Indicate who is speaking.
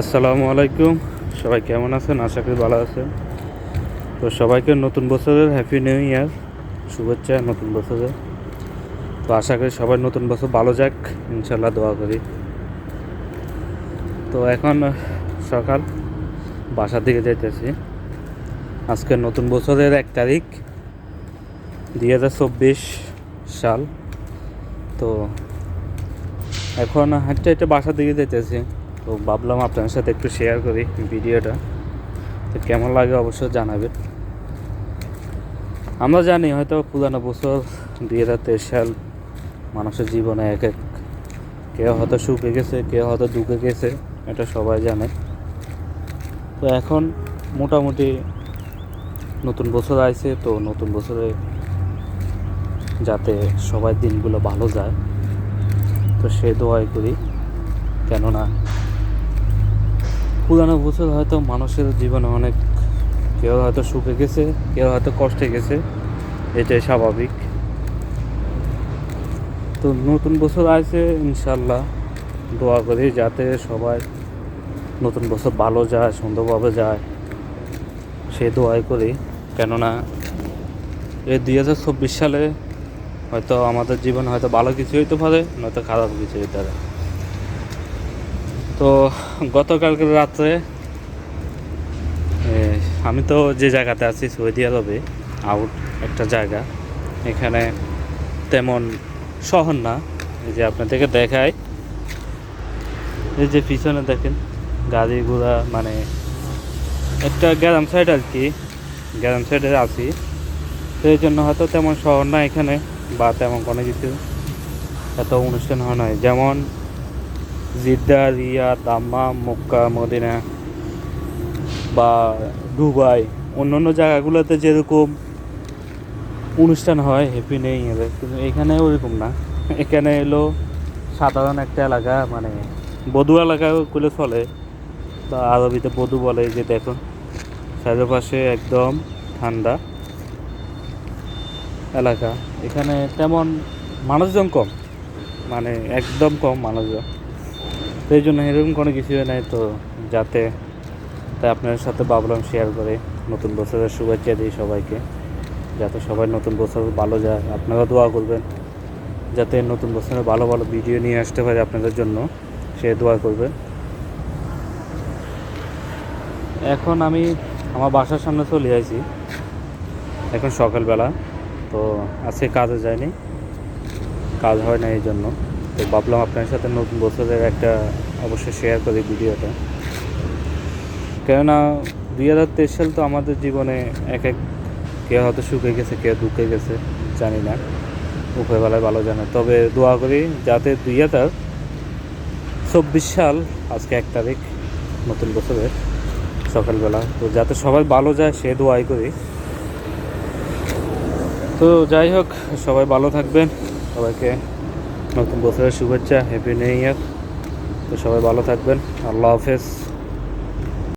Speaker 1: আসসালামু আলাইকুম। সবাই কেমন আছেন? আশা করি ভালো আছেন। তো সবাইকে নতুন বছরের হ্যাপি নিউ ইয়ার শুভেচ্ছা নতুন বছরের তো আশা করি সবাই নতুন বছর ভালো যাক। ইনশাল্লাহ দোয়া করি। তো এখন সকাল। বাসার দিকে যাইতেছি। আজকে নতুন বছরের এক তারিখ, দুই হাজার চব্বিশ সাল। তো এখন হাঁটতে হাঁটতে বাসার দিকে যেতেছি তো ভাবলাম আপনার সাথে একটু শেয়ার করি ভিডিওটা। তো কেমন লাগে অবশ্যই জানাবেন। আমরা জানি হয়তো পুরানো বছর দুই হাজার তেইশ সাল মানুষের জীবনে এক এক কেউ হয়তো সুখে গেছে, কেউ হয়তো দুঃখে গেছে, এটা সবাই জানে। তো এখন মোটামুটি নতুন বছর আইছে, তো নতুন বছরে যাতে সবার দিনগুলো ভালো যায়। তো সে দোয়াই করি। কেননা পুরানো বছর হয়তো মানুষের জীবনে অনেক কেউ হয়তো সুখে গেছে, কেউ হয়তো কষ্টে গেছে, এটাই স্বাভাবিক। তো নতুন বছর আছে ইনশাল্লাহ দোয়া করি যাতে সবাই নতুন বছর ভালো যায়, সুন্দরভাবে যায়। সে দোয়াই করি। কেননা এই দুই হাজার চব্বিশ সালে হয়তো আমাদের জীবনে হয়তো ভালো কিছু হইতে পারে, নয়তো খারাপ কিছু হইতে পারে। তো গতকালকে রাত্রে আমি তো যে জায়গাতে আছি, সৌদি আরবে আউট একটা জায়গা। এখানে তেমন শহর না, এই যে আপনাদেরকে দেখায় এই যে পিছনে দেখেন, গাড়ি ঘোড়া মানে একটা গ্রাম সাইড আর কি, গ্রাম সাইডে আছি। সেই জন্য হয়তো তেমন শহর না এখানে, বা তেমন কোনো কিছু এত অনুষ্ঠান হয় না। যেমন Jeddah, Riyadh Dammam Mecca, Medina বা দুবাই অন্য অন্য জায়গাগুলোতে যেরকম অনুষ্ঠান হয় হ্যাপি নেই এদের। কিন্তু এখানে ওরকম না। এখানে এলো সাধারণ একটা এলাকা মানে বধু এলাকা করলে চলে। বা আরবিতে বধু বলে যে দেখুন চারপাশে একদম ঠান্ডা এলাকা। এখানে তেমন মানুষজন কম মানে একদম কম মানুষজন। এই জন্য এরকম কোনো কিছুই নাই তো যাতে তাই আপনার সাথে ভাবলাম শেয়ার করে। নতুন বছরের শুভেচ্ছা দিই সবাইকে। যাতে সবাই নতুন বছর ভালো যায়। আপনারা দোয়া করবেন। যাতে নতুন বছরে ভালো ভালো ভিডিও নিয়ে আসতে পারে আপনাদের জন্য। সে দোয়া করবেন। এখন আমি আমার বাসার সামনে চলে আইছি। এখন সকালবেলা। তো আজকে কাজে যায়নি কাজ হয় না এই জন্য। তো ভাবলাম আপনার সাথে নতুন বছরের একটা অবশ্যই শেয়ার করি ভিডিওটা। কেননা দুই হাজার তেইশ সাল তো আমাদের জীবনে এক এক কেউ হয়তো সুখে গেছে, কেউ দুঃখে গেছে, জানি না। উভয়বেলায় ভালো জানে। তবে দোয়া করি যাতে দুই হাজার চব্বিশ সাল, আজকে এক তারিখ, নতুন বছরের সকালবেলা। তো যাতে সবাই ভালো যায়, সে দোয়াই করি। তো যাই হোক, সবাই ভালো থাকবেন। সবাইকে নতুন বছরের শুভেচ্ছা হ্যাপি নিউ ইয়ার তো সবাই ভালো থাকবেন। আল্লাহ হাফেজ।